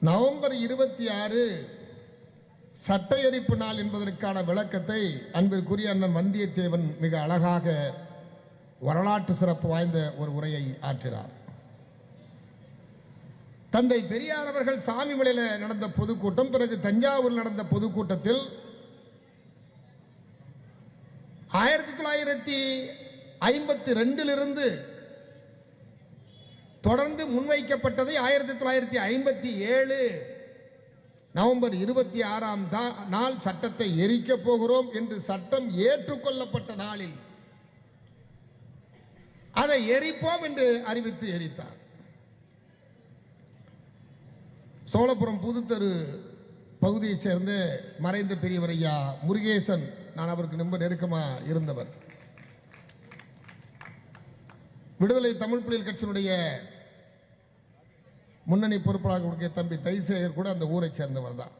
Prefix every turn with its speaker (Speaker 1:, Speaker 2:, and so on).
Speaker 1: November இருபத்தி ஆறு சட்ட எரிப்பு நாள் என்பதற்கான விளக்கத்தை அன்பிற்குரிய அண்ணன் வந்தியத்தேவன் மிக அழகாக வரலாற்று சிறப்பு வாய்ந்த ஒரு உரையை ஆற்றினார். தந்தை பெரியார் அவர்கள் சாமிமலையில் நடந்த பொதுக்கூட்டம் பிறகு தஞ்சாவூரில் நடந்த பொதுக்கூட்டத்தில் ஆயிரத்தி தொள்ளாயிரத்தி ஐம்பத்தி ரெண்டிலிருந்து தொடர்ந்து முன்வைக்கப்பட்டதை ஆயிரத்தி தொள்ளாயிரத்தி ஐம்பத்தி ஏழு நவம்பர் இருபத்தி ஆறாம் நாள் சட்டத்தை எரிக்கப் போகிறோம் என்று சட்டம் ஏற்றுக்கொள்ளப்பட்ட நாளில் அதை எரிப்போம் என்று அறிவித்து எரித்தார். சோழபுரம் புதுத்தெரு பகுதியைச் சேர்ந்த மறைந்த பெரியவர் ஐயா முருகேசன் நான் அவருக்கு ரொம்ப நெருக்கமா இருந்தவர். விடுதலை தமிழ் புலிகள் கட்சியினுடைய முன்னணி பொறுப்பாளர்களுடைய தம்பி தைசேகர் கூட அந்த ஊரை சேர்ந்தவர் தான்.